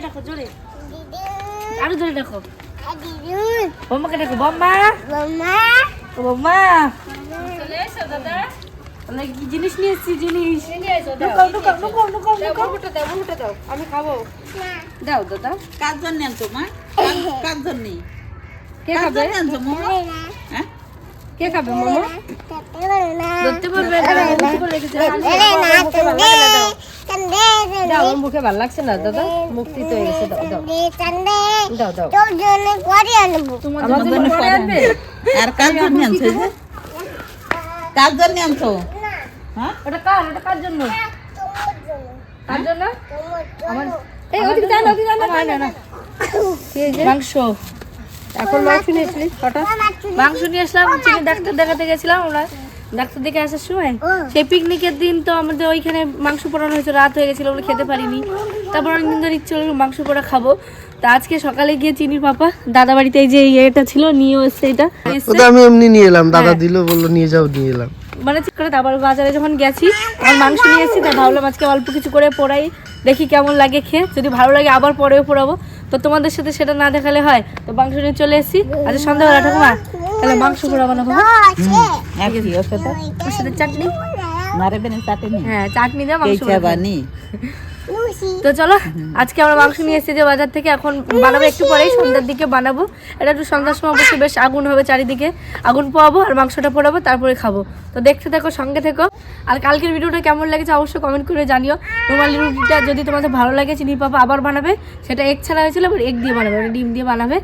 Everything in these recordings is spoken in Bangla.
ডাকো জোরে। আরও জোরে ডাকো। বম্মাকে ডাকো বম্মা। ও বম্মা। কি জিনিস নিয়ে এসছি জিনিস? ঢুকাও আমি খাব। দাও দাদা। কার জন্য আনছো মা? কার- জন্য? কে খাবে? আনছো হ্যাঁ কে খাবে মোমো? ধরতে পারবে মুখে আমার ভালো লাগছে না? দাদা মুখ তিতো হয়ে গেছে দাও দাও। দাও দাও। আমার জন্য পরে আনবে? আর কার জন্য আনছো? কার জন্য আনছো? হ্যাঁ? ওটা কার ওটা কার জন্য? কার জন্য? আমার এই ওদিকে যান ওদিকে যান না না মাংস। এখন মাংস নিয়েছিলি? হঠাৎ? মাংস নিয়ে আসলাম চিনি ডাক্তার দেখাতে গেছিলাম আমরা। ডাক্তার দেখে আসার সময় সেই পিকনিকের দিন তো আমাদের ওইখানে মাংস পোড়ানো হয়েছে রাত হয়ে গেছিল বলে খেতে পারিনি। তারপর অনেকদিন ধরে ইচ্ছে হলো মাংস পোড়া খাব। তা আজকে সকালে গিয়ে চিনির পাপা দাদা বাড়িতে এই যে ইয়েটা ছিল নিয়েও এসছে এটা। আমি এমনি নিয়ে এলাম দাদা দিল বলল নিয়ে যাও নিয়ে এলাম। মানে ঠিক করে তারপর বাজারে যখন গেছি আমার মাংস নিয়ে এসেছি তাই ভাবলাম আজকে অল্প কিছু করে পোড়াই দেখি কেমন লাগে খেয়ে। যদি ভালো লাগে আবার পরেও পোড়াবো। তো তোমাদের সাথে সেটা না দেখালে হয়। তো মাংস নিয়ে চলে এসেছি। আচ্ছা সন্ধ্যাবেলা ঠাকুমা তাহলে মাংস পোড়া বানাবো একই ওর সাথে। চাটনি? হ্যাঁ চাটনি দেওয়া মাংস তো চলো আজকে আমরা মাংস নিয়ে এসেছি যে বাজার থেকে এখন বানাবো একটু পরেই সন্ধ্যার দিকে বানাবো। এটা একটু সন্ধ্যার সময় বসে বেশ আগুন হবে চারিদিকে। আগুন পোয়াবো আর মাংসটা পোড়াবো তারপরে খাব। তো দেখতে থাকো সঙ্গে থেকো। আর কালকের ভিডিওটা কেমন লেগেছে অবশ্যই কমেন্ট করে জানিও। রুমালি রুটিটা যদি তোমাদের ভালো লাগে চিনি পাপা আবার বানাবে। সেটা এগ ছাড়া হয়েছিল এবার এগ দিয়ে বানাবে মানে ডিম দিয়ে বানাবে।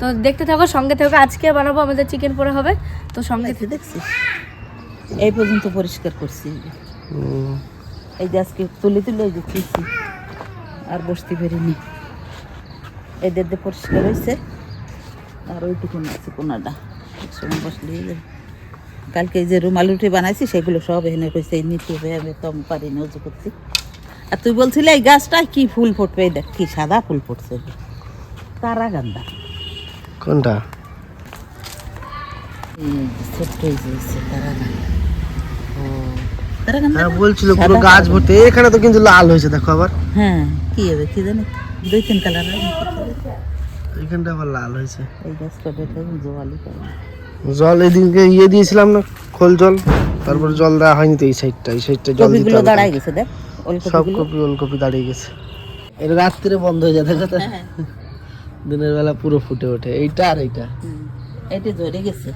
তো দেখতে থাকো সঙ্গে থাকো। আজকে বানাবো আমাদের চিকেন পোড়া হবে। তো সঙ্গে থেকো দেখছি। এই পর্যন্ত পরিষ্কার করছি। এই যে আজকে তুলে তুলে এই যে খেয়েছি আর বসতে পারিনি এদের দিয়ে পরিষ্কার হয়েছে আর ওইটুকুন আছে কোনাটা একসময় বসলে কালকে যে রুমাল রুটি বানাইছি সেগুলো সব এখানে কইছে এই নিতে হবে আমি তো আমি পারি না উজু করতে আর তুই বলছিলি এই গাছটা কি ফুল ফুটবে? দেখ কি সাদা ফুল ফুটছে তারা গান্দা। কোনটা? ছোট্ট তারা গান্দা। হ্যাঁ বলছিল পুরো গাছ ভর্তি। এখানে তো কিন্তু লাল হয়েছে দেখো আবার। হ্যাঁ কি হবে কি জানি? দুই তিন কালার এখানটা আবার লাল হয়েছে। এই গাছটা দেখে জল এদিনকে ইয়ে দিয়েছিলাম না খোল জল। তারপর জল দেওয়া হয়নি তো এই সাইডটা এই সাইডটা জল দিতে কপিগুলো হবে। দাঁড়ায় গেছে দেখ সব কপি ওলকপি দাঁড়িয়ে গেছে। এটা রাত্রে বন্ধ হয়ে যায় দেখো তো। হ্যাঁ। দিনের বেলা পুরো ফুটে ওঠে। এইটা আর এইটা? এটা ঝরে গেছে।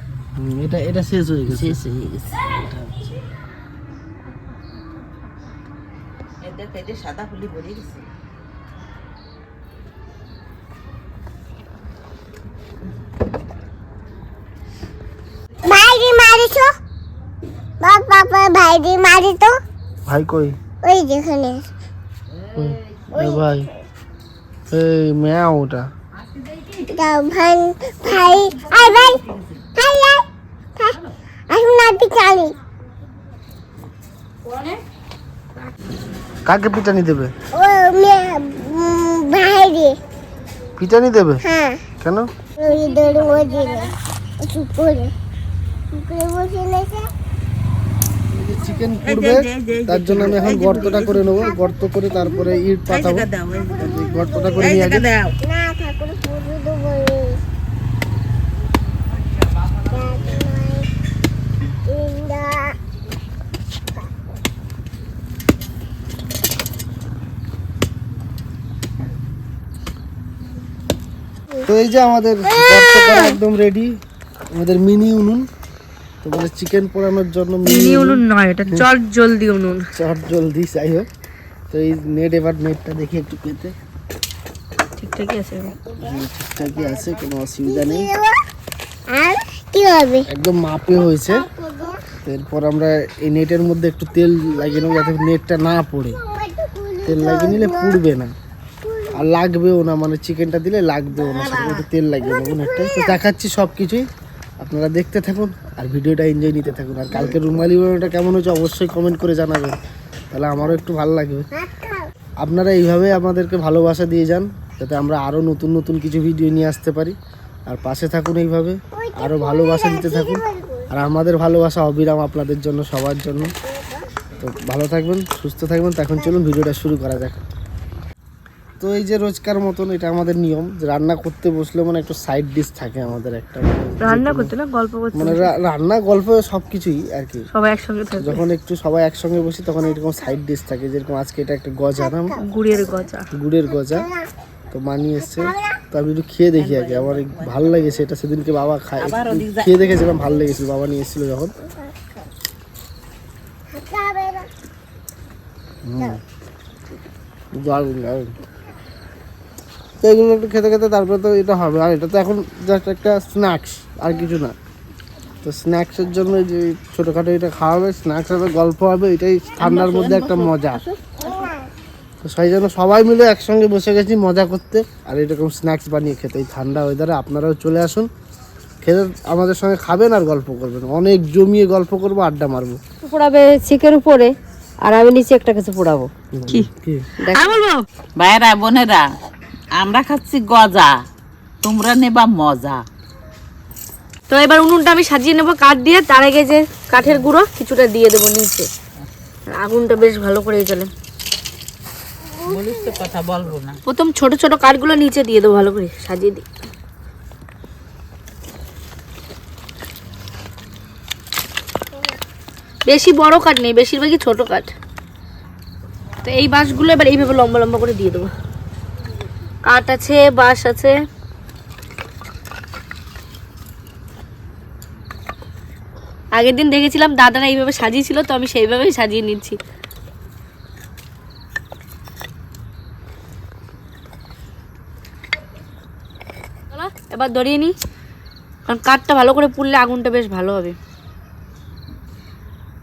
এটা এটা শেষ হয়ে গেছে। শেষ হয়ে গেছে। এই দেখ, এই যে সাদা ফুলি ভরে গেছে ভাইরি মারিছো? বাপ বাবা ভাইরি মারি তো ভাই কই? ওই যেখানে। কই? এ ভাই এই ম্যাও ওটা। দাও ভাই ভাই আই ভাই ভাই আই আসুন না পিছালি কাকে পিটানি দেবে? পিটানি দেবে? হ্যাঁ। কেন? ওই দৌড়ে মজিরে চুপ করে চুপ বসে নেছে। চিকেন পুড়বে তার জন্য আমি এখন গর্তটা করে নেব। গর্ত করে তারপরে ইট পাতাবো এই গর্তটা করে নিয়ে আগে দাও। না ঠাকুর পুজো দেবো ইন্দা তো এই যে আমাদের একদম রেডি আমাদের মিনি উনুন। তোমাদের চিকেন পোড়ানোর জন্য মিনি উনুন। নয় এটা চট জলদি উনুন। চট জলদি যাই হোক। তো এই নেট এবার নেটটা দেখি একটু পেতে। ঠিকঠাকই আছে। হ্যাঁ, ঠিকঠাকই আছে কোনো অসুবিধা নেই। আর কি হবে? একদম মাপে হয়েছে। এরপর আমরা এই নেটের মধ্যে একটু তেল লাগিয়ে নেব যাতে নেটটা না পড়ে। তেল লাগিয়ে নিলে পুড়বে না। আর লাগবেও না মানে চিকেনটা দিলে লাগবেও না একটু তেল লাগবে নেব নেটটা তো দেখাচ্ছি সব কিছুই। আপনারা দেখতে থাকুন আর ভিডিওটা এনজয় নিতে থাকুন। আর কালকে রুমালি বানানোটা কেমন হয়েছে অবশ্যই কমেন্ট করে জানাবেন। তাহলে আমারও একটু ভালো লাগবে। আপনারা এইভাবে আমাদেরকে ভালোবাসা দিয়ে যান, যাতে আমরা আরও নতুন নতুন কিছু ভিডিও নিয়ে আসতে পারি। আর পাশে থাকুন এইভাবে আরও ভালোবাসা দিতে থাকুন। আর আমাদের ভালোবাসা অবিরাম আপনাদের জন্য, সবার জন্য। তো ভালো থাকবেন, সুস্থ থাকবেন। তো এখন চলুন, ভিডিওটা শুরু করা যাক। তো এই যে রোজকার মতন এটা আমাদের নিয়ম যে রান্না করতে বসলে মানে একটু সাইড ডিশ থাকে আমাদের একটা মানে রান্না করতে না গল্প করতে মানে রা- রান্না গল্প সব কিছুই আর কি। সবাই একসঙ্গে থাকবে? যখন একটু সবাই একসঙ্গে বসি তখন এরকম সাইড ডিশ থাকে যেরকম আজকে এটা একটা গজা না? গুড়ের গজা। গুড়ের গজা। তো মানি এসছে। তো আমি একটু খেয়ে দেখি আগে আমার এই ভালো লেগেছে এটা সেদিনকে বাবা খায় খেয়ে দেখেছিলাম ভালো লেগেছিল বাবা নিয়ে এসেছিল যখন। না। দারুণ দারুণ। তো এগুলো একটু খেতে খেতে তারপরে তো এটা হবে। আর এটা তো এখন জাস্ট একটা স্ন্যাক্স আর কিছু না। তো স্ন্যাক্সের জন্য যে ছোটোখাটো এটা খাওয়া হবে স্ন্যাক্স হবে গল্প হবে এটাই ঠান্ডার মধ্যে একটা মজা। তো সেই জন্য সবাই মিলে একসঙ্গে বসে গেছি মজা করতে। আর এরকম স্ন্যাক্স বানিয়ে খেতে। এই ঠান্ডা ওয়েদারে আপনারাও চলে আসুন। খেতে আমাদের সঙ্গে খাবেন আর গল্প করবেন। অনেক জমিয়ে গল্প করব আড্ডা মারবো। পোড়াবে চিকের উপরে আর আমি নিচে একটা কিছু পোড়াবো। কি? কি? বলব? ভাইরা বোনেরা আমরা খাচ্ছি গজা তোমরা নেবা মজা। তো এবার উনুনটা আমি সাজিয়ে নেব কাঠ দিয়ে তার আগে যে কাঠের গুঁড়ো কিছুটা দিয়ে দেবো নিচে। আগুনটা বেশ ভালো করে চলে। কথা বলব না। প্রথম ছোট ছোট কাঠগুলো নিচে দিয়ে দেবো ভালো করে সাজিয়ে দিই। বেশি বড় কাঠ নেই বেশিরভাগই ছোট কাঠ। তো এই বাঁশগুলো এবার এইভাবে লম্বা লম্বা করে দিয়ে দেবো। কাঠ আছে, বাঁশ আছে। আগের দিন দেখেছিলাম দাদারা এইভাবে সাজিয়েছিল, তো আমি সেইভাবেই সাজিয়ে নিচ্ছি। এবার ধরিয়ে নিই। কারণ কাঠটা ভালো করে পুড়লে আগুনটা বেশ ভালো হবে।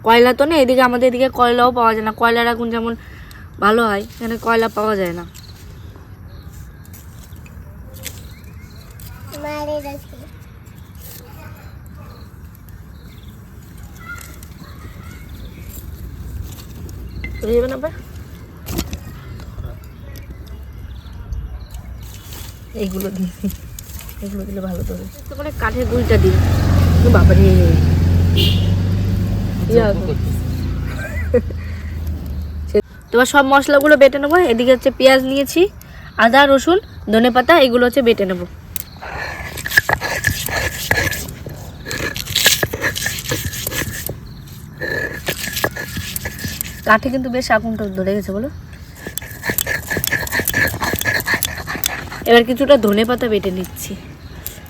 কয়লা তো নেই এদিকে আমাদের এদিকে কয়লাও পাওয়া যায় না। কয়লার আগুন যেমন ভালো হয়, এখানে কয়লা পাওয়া যায় না মারে রাখি ধরে যাবে না আবার? এইগুলো দিই এগুলো দিলে ভালো তো করে কাঠের গুঁড়িটা দিই বাবারে তোমার সব মশলাগুলো বেটে নেব। এদিকে হচ্ছে পেঁয়াজ নিয়েছি আদা রসুন ধনে পাতা এগুলো হচ্ছে বেটে নেব। কাঠে কিন্তু বেশ আগুনটা ধরে গেছে, বলো। এবার কিছুটা ধনে পাতা বেটে নিচ্ছি।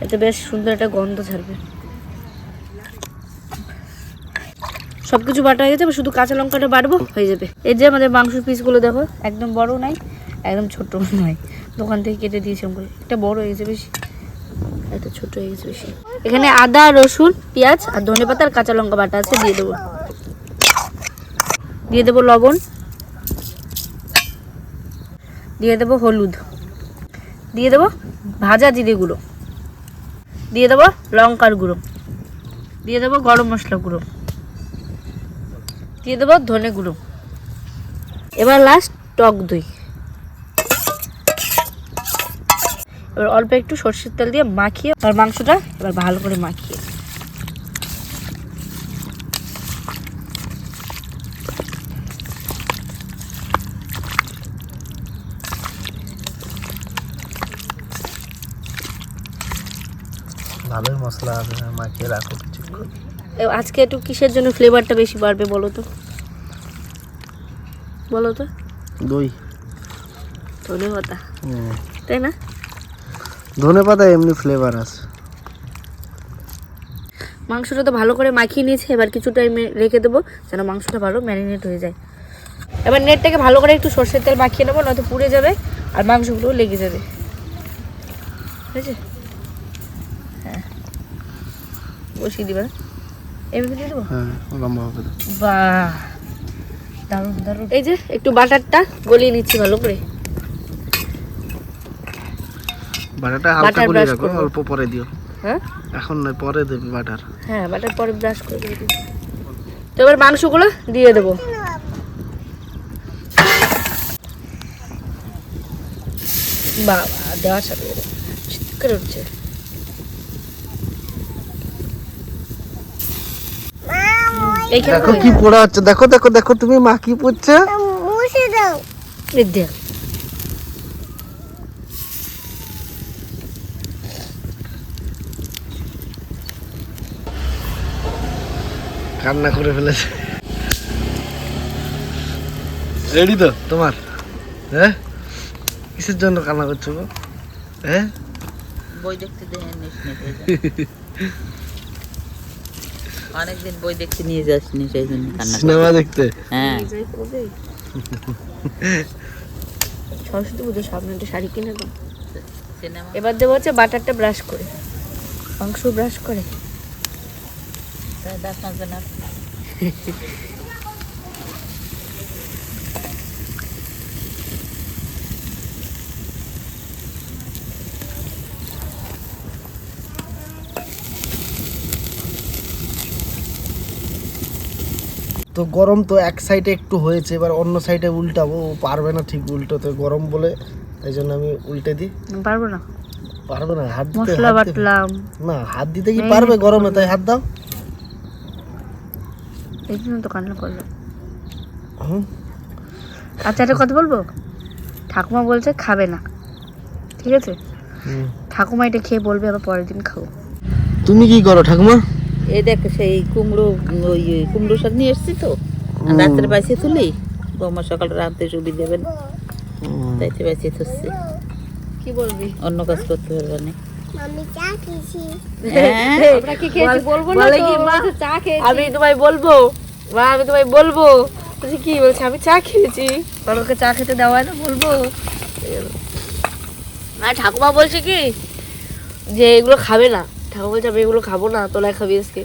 এতে বেশ সুন্দর একটা গন্ধ ছাড়বে। সব কিছু বাটা হয়ে গেছে শুধু কাঁচা লঙ্কাটা বাটবো, হয়ে যাবে। এই যে আমাদের মাংসের পিসগুলো দেখো, একদম বড় নাই একদম ছোট নয়। দোকান থেকে কেটে দিয়েছি ওগুলো একটা বড় হয়ে গেছে বেশি। একটা ছোট হয়ে গেছে বেশি। এখানে আদা, রসুন, পেঁয়াজ আর ধনে পাতা আর কাঁচা লঙ্কা বাটা আছে, দিয়ে দেবো। দিয়ে দেবো লবণ, দিয়ে দেবো হলুদ, দিয়ে দেবো ভাজা জিরে গুঁড়ো, দিয়ে দেবো লঙ্কার গুঁড়ো, দিয়ে দেবো গরম মশলা গুঁড়ো, দিয়ে দেবো ধনে গুঁড়ো। এবার লাস্ট টক দই। এবার অল্প একটু সর্ষের তেল দিয়ে মাখিয়ে, আর মাংসটা এবার ভালো করে মাখিয়ে ভালোই মশলা আছে মাখিয়ে রাখো কিছুক্ষণ। আজকে একটু কিসের জন্য ফ্লেভারটা বেশি বাড়বে বলো তো? বলো তো? দই। ধনে পাতা। তাই না? ধনে পাতা এমনি ফ্লেভার আছে। মাংসটা তো ভালো করে মাখিয়ে নিয়েছি এবার কিছু টাইম রেখে দেবো যেন মাংসটা ভালো ম্যারিনেট হয়ে যায়। এবার নেটটাকে ভালো করে একটু সর্ষের তেল মাখিয়ে নেব নয়তো পুড়ে যাবে আর মাংসগুলো লেগে যাবে। ঠিক আছে হ্যাঁ বসিয়ে দিবা। এভাবে দিয়ে দেবো? হ্যাঁ লম্বা হবে তো। বাহ! দারুণ দারুণ। এই যে একটু বাটারটা গলিয়ে নিচ্ছি ভালো করে। বাটারটা হালকা করে রাখো অল্প পরে দিও। হ্যাঁ? এখন নয় পরে দেবে বাটার। হ্যাঁ বাটার পরে ব্রাশ করে দিই। তো এবার মাংসগুলো দিয়ে দেবো। বাবা দেওয়ার সাথে সাথে করে উঠছে। দেখো কি পড়া হচ্ছে দেখো দেখো দেখো তুমি মা কি পড়ছে? মুছে দাও। বিদ্যা কান্না করে ফেলেছে। রেডি তো? তোমার? হ্যাঁ? কিসের জন্য কান্না করছ হ্যাঁ? বই দেখতে দেন অনেকদিন বই দেখতে নিয়ে যাসনি সেই জন্য সিনেমা দেখতে? হ্যাঁ। সরস্বতী পুজোর সামনে একটা শাড়ি কিনে দাও। সিনেমা? এবার দেবো হচ্ছে বাটারটা ব্রাশ করে। মাংস ব্রাশ করে। দাঁত মাজবে না। তো গরম তো এক সাইডে একটু হয়েছে এবার অন্য সাইডে উল্টাবো। ও পারবে না ঠিক উল্টোতে গরম বলে তাই জন্য আমি উল্টে দিই। পারব না? পারবে না হাত দিতে মশলা বাটলাম। না হাত দিতে কি পারবে গরমে তাই হাত দাও। এই জন্য তো কান্না করলাম। হুম। আচ্ছা একটা কথা বলব? ঠাকুমা বলছে খাবে না ঠিক আছে। ঠাকুমা এটা খেয়ে বলবে আবার পরের দিন খাব। তুমি কি করো ঠাকুমা? এই দেখ সেই কুমড়ো ওই কুমড়ো শাক নিয়ে এসছি তো। রাত্রে বাইসে তুলি বৌমা সকালে রাঁধতে সুবিধা দেবেন। তাইতে বাইসে থুসছি কি বলবি? অন্য কাজ করতে পারবে না। হ্যাঁ। আমরা কি খেয়েছি বলব না বলে তো, কি, মা? বলছে চা খেয়েছি। আমি তোমায় বলব মা আমি তোমায় বলব। বলছি কি বলছে? আমি চা খেয়েছি। ওকে চা খেতে দেওয়া না বলব। আর ঠাকুমা বলছে কি? যে এগুলো খাবে না। ঠাকুমা বলছে, আমি এগুলো খাব না তোলাই খাবি আজকে।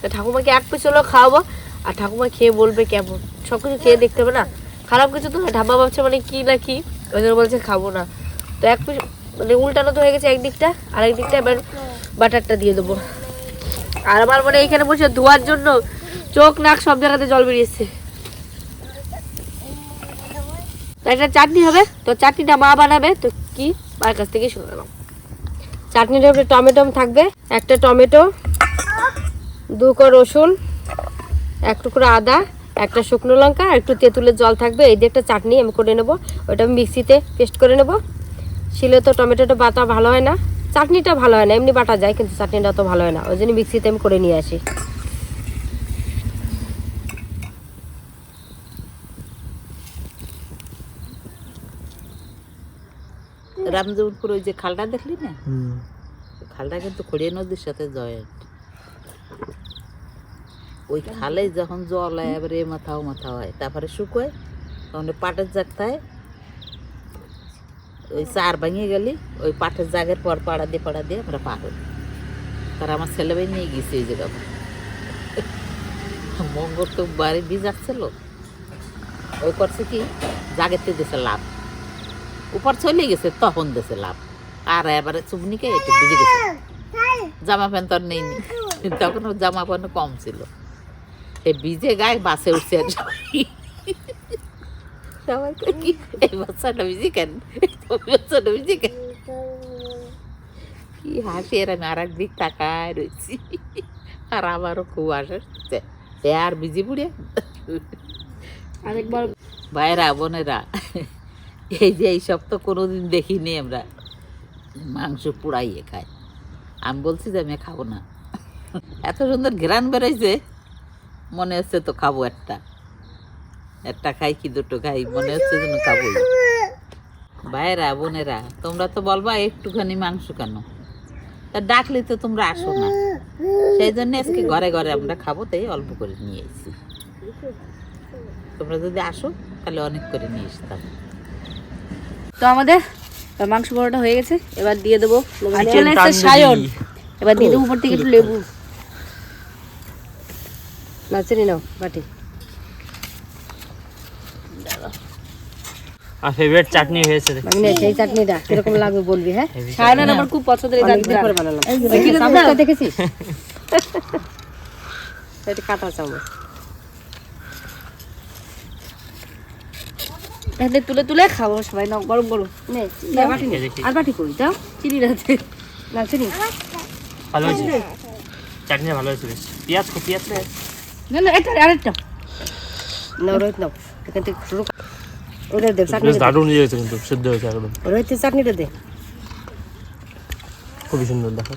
তা ঠাকুমাকে এক পিস হলেও খাওয়াবো? আর ঠাকুমা খেয়ে বলবে কেমন? সব কিছু খেয়ে দেখতে হবে না? খারাপ কিছু তো ঠাম্মা ভাবছে মানে কি না কি? ওই জন্য বলছে খাব না। তো এক পিস মানে উল্টানো তো হয়ে গেছে একদিকটা আর একদিকটা এবার বাটারটা দিয়ে দেবো। আর আমার মানে এইখানে বসে ধোয়ার জন্য চোখ নাক সব জায়গাতে জল বেরিয়েছে একটা চাটনি হবে, তো চাটনিটা মা বানাবে, তো কি? মার কাছ থেকে শুনে নেব। চাটনিটার উপরে টমেটো থাকবে, একটা টমেটো, দু ক রসুন, এক টুকরো আদা, একটা শুকনো লঙ্কা আর একটু তেঁতুলের জল থাকবে। এই দিয়ে একটা চাটনি আমি করে নেব। ওটা আমি মিক্সিতে পেস্ট করে নেব। শিলে তো টমেটোটা বাটা ভালো হয় না। চাটনিটা ভালো হয় না, এমনি বাটা যায়, কিন্তু চাটনিটা তো ভালো হয় না। ওই জন্য মিক্সিতে আমি করে নিয়ে আসি। রামজীবনপুর ওই যে খালটা দেখলি না? খালটা কিন্তু খড়িয়া নদীর সাথে জয়েন্ট। ওই খালে যখন জল হয় এবারে এ মাথা হয়। তারপরে শুকোয় তখন ওই পাটের জাগতায় ওই চার ভাঙিয়ে গেলি ওই পাটের জাগের পর পাড়া দিয়ে পাড়া দিয়ে আমরা পার হই। তার আমার ছেলে ভাই নিয়ে গেছে এই জায়গা মঙ্গল তো বাড়ি বীজ আসছিল। ওই করছে কি জাগেতে দেশে লাভ উপর চলে গেছে, তখন দেশে লাভ। আর এবারে চুবনিকে একটু ভিজে গেছে। জামা প্যান্ট আর নেইনি। তখন জামা প্যান্ট কম ছিল। সে ভিজে গায়ে বাসে উঠছে বাচ্চাটা ভিজে কেন? বাচ্চাটা ভিজে কেন? কি হাসি আর আমি আর একদিক তাকায় রয়েছি আর আমারও খুব হাসছে এ আর ভিজে পুড়ে। আরেকবার ভাইরা বোনেরা। এই যে এইসব তো কোনোদিন দেখিনি আমরা। মাংস পুড়াইয়ে খাই। আমি বলছি যে আমি খাব না। এত সুন্দর ঘ্রাণ বেরোইছে, মনে হচ্ছে তো খাব একটা। একটা খাই কি দুটো খাই, মনে হচ্ছে যেন খাবোই। ভাইরা বোনেরা, তোমরা তো বলবা একটুখানি মাংস কেন? তা ডাকলে তো তোমরা আসো না। সেই জন্য আজকে ঘরে ঘরে আমরা খাব, তাই অল্প করে নিয়ে এসেছি। তোমরা যদি আসো, তাহলে অনেক করে নিয়ে আসতাম। তো আমাদের মাংস বড়াটা হয়ে গেছে এবার দিয়ে দেবো চলে এসেছে সায়ন। এবার দিয়ে দেবো উপর থেকে একটু লেবু। নাও বাটি। আর ফেভারিট চাটনি হয়েছে মানে সেই চাটনিটা কীরকম লাগবে বলবি হ্যাঁ? সায়নের আমার খুব পছন্দের এই চাটনিটা। বানালাম দেখেছিস? এটা কাঁটা চামচ। তাহলে তুলে তুলে খাব সবাই নাও গরম গরম নে নে। আর বাটি কই দাও চিনি রাখছে না চিনি। ভালো হয়েছে। চাটনিটা ভালো হয়েছে বেশ। পেঁয়াজ খুব পেঁয়াজ না। না এটা আরেকটা। নাও রোহিত নাও এখান থেকে শুরু কর। ওটা দে বেশ চাটনিটা দারুণ হয়েছে কিন্তু সিদ্ধ হয়েছে একদম। রোহিত চাটনিটা দে। খুবই সুন্দর দেখো।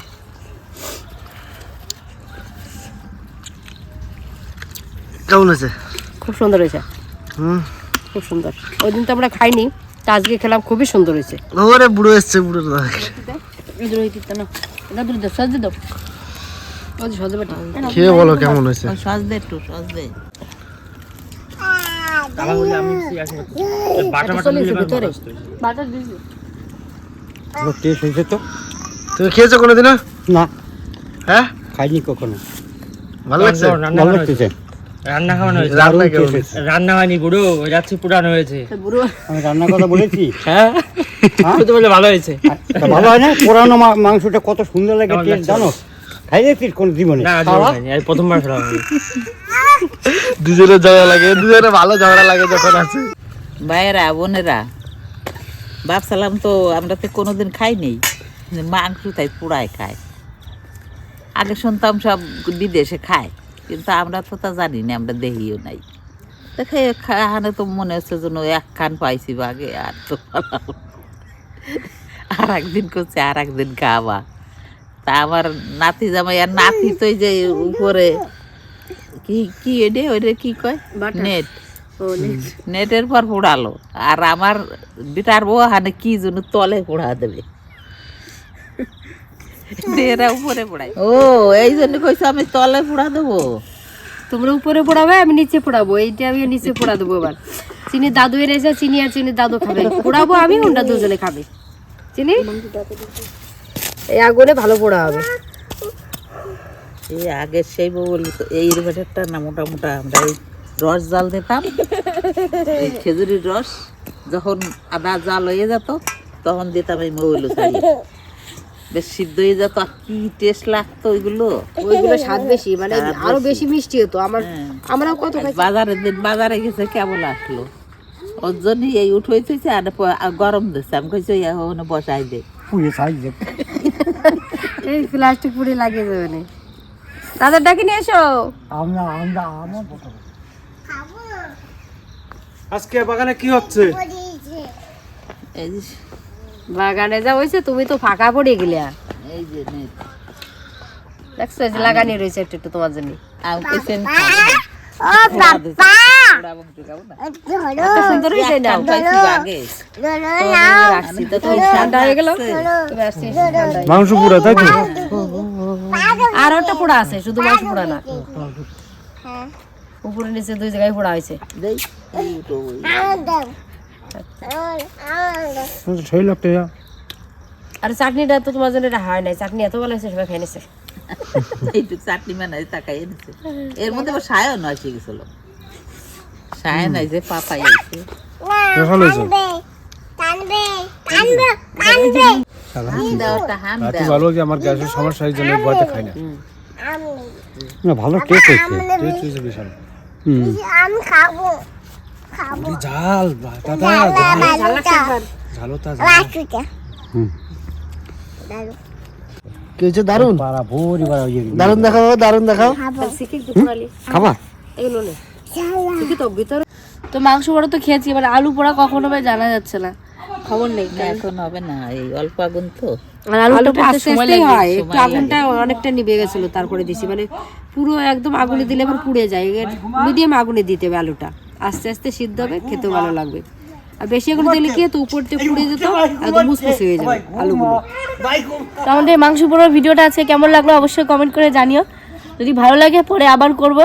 কেমন আছে খুব সুন্দর হয়েছে। হুম। খুব সুন্দর। ওই দিন তো আমরা খাইনি তা আজকে খেলাম খুবই সুন্দর হয়েছে। ওরে বুড়ো এসছে বুড়ো না। খেয়ে বলো কেমন হয়েছে? সস দে একটু সস দে তুমি খেয়েছো কোনোদিনও? না। হ্যাঁ? খাইনি কখনো। ভালো লাগছে? ভালো লাগতেছে। রান্না খাওয়ানো হয়েছে। রান্না রান্না হয়নি বুড়ো ওই রাত্রি পুরানো হয়েছে। বুড়ো। আমি রান্নার কথা বলেছি? হ্যাঁ শুধু বলে ভালো হয়েছে। ভালো হয় না? পুরানো মাংসটা কত সুন্দর লাগে জানো? খাই দেখছিস কোন জীবনে। না প্রথমবার দুজনে ঝগড়া লাগে দুজনে ভালো ঝগড়া লাগে যখন আছে। ভাইয়েরা বোনেরা ভাবছিলাম তো আমরা তো কোনোদিন খাই নেই। মাংস তাই পুড়ায় খায়। আগে শুনতাম সব বিদেশে খায়। কিন্তু আমরা তো তা জানি না আমরা দেখিও নাই। দেখে খানে তো মনে হচ্ছে যেন এক খান পাইছি বাগে আর তো আর একদিন করছে আর একদিন খাওয়া তা আমার নাতি জামাই আর নাতি তো যে উপরে কি কি এডে ওইটা কি কয়? নেট। নেটের পর পোড়ালো আর আমার বিটার বউ হানে কি জন্য তলে পোড়া দেবে। এরা উপরে পোড়াই। ও এই জন্য কইছো আমি তলে পোড়া দেবো? তোমরা উপরে পোড়াবে আমি নিচে পোড়াবো। এইটা আমি নিচে পোড়া দেবো এবার। চিনি দাদু এনেছে চিনি আর চিনি দাদু খাবে। পোড়াবো আমি ওটা দুজনে খাবে। চিনি? এই আগুনে ভালো পোড়া হবে। এই আগের সেই বউ বলল এই রিভেটারটা না মোটা মোটা আমরা এই রস জাল দিতাম। এই খেজুরির রস যখন আদা জাল হয়ে যেত তখন দিতাম এই মৌল বেশ সিদ্ধ হয়ে যেত আর কি টেস্ট লাগতো ওইগুলো? ওইগুলো স্বাদ বেশি মানে আরও বেশি মিষ্টি হতো। আমার আমরাও কত দিন বাজারে গেছে কেমন আসলো ওর জন্যই এই উঠে হয়েছে আর গরম দিচ্ছে। আমি কইছি ওখানে বসাই দে। পুড়ে খাই যে। এই প্লাস্টিক পুড়ে লাগিয়ে যাবে না। তাদের ডাকি নিয়ে এসো। আমরা আমরা আমার আজকে বাগানে কি হচ্ছে? এই যে বাগানে যা হয়েছে তুমি তো ফাঁকা পড়ে গেলে। এই যে দেখছ যে লাগানি রয়েছে একটু একটু তোমার জন্য। হয়ে হয়ে- মাংস তাই তো? আর একটা পোড়া আছে শুধু মাংস পোড়া না। উপরে নিচে দুই জায়গায় পোড়া হয়েছে। লাখ টাকা আর চাটনিটা তো তোমার জন্য এটা হয় নাই চাটনি এত ভালো হয়েছে সবাই খেয়ে নিছে। এইটুক চাটনি বানাই তাকাই এনেছে এর মধ্যে আবার সায়ন আসে গেছিল? সায়ন আইছে পাপাই আইছে ভালো হয়েছে। টানবে টানবে টানবে হাম দাও একটা হাম দাও। ভালো কি আমার গ্যাসের সমস্যা এই জন্য ভয়তে খাই না। না ভালো টেস্ট হয়েছে টেস্ট হয়েছে বিশাল? হুম আমি খাব। ঝাল দাদা ঝালো তা হুম। কি হয়েছে? দারুণ দেখাও দারুণ দেখাও। খাবা। তো ভিতরে। তো মাংস পোড়া তো খেয়েছি এবার আলু পোড়া কখন হবে জানা যাচ্ছে না। খবর নেই এখন হবে না এই অল্প আগুন তো। আর আলুটা সময় হয় একটু আগুনটা অনেকটা নিভে গেছিল তারপরে দিছি। মানে পুরো একদম আগুনে দিলে এবার পুড়ে যায় মিডিয়াম আগুনে দিতে হবে আলুটা। আস্তে আস্তে সিদ্ধ হবে খেতেও ভালো লাগবে। আর বেশি আগুনে দিলে কি তো উপর থেকে পুড়ে যেত? একদম মুসমুসে হয়ে যাবে আলুগুলো। তো আমাদের মাংস পোড়ার ভিডিওটা আছে? কেমন লাগল অবশ্যই কমেন্ট করে জানিও। যদি ভালো লাগে পরে আবার করব।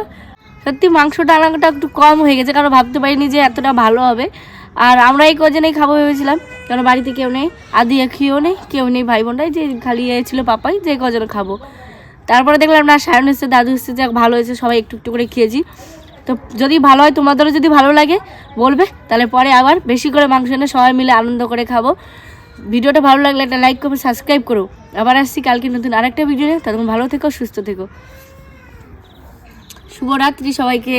সত্যি মাংসটা আনাটা একটু কম হয়ে গেছে কারণ ভাবতে পারিনি যে এতটা ভালো হবে। আর আমরা এই কজনেই খাব ভেবেছিলাম কারণ বাড়িতে কেউ নেই আদি আখিও নেই কেউ নেই ভাই বোনরাই যে খালি ছিল পাপাই যে কজন খাব। তারপরে দেখলাম না সায়ন এসছে দাদু এসছে যাক ভালো হয়েছে সবাই একটু একটু করে খেয়েছি। তো যদি ভালো হয়, তোমাদেরও যদি ভালো লাগে বলবে, তাহলে পরে আবার বেশি করে মাংস এনে সবাই মিলে আনন্দ করে খাব। ভিডিওটা ভালো লাগলে একটা লাইক করবে সাবস্ক্রাইব করো। আবার আসছি কালকে নতুন আরেকটা ভিডিও নিয়ে তখন ভালো থেকো, সুস্থ থেকো। শুভরাত্রি সবাইকে।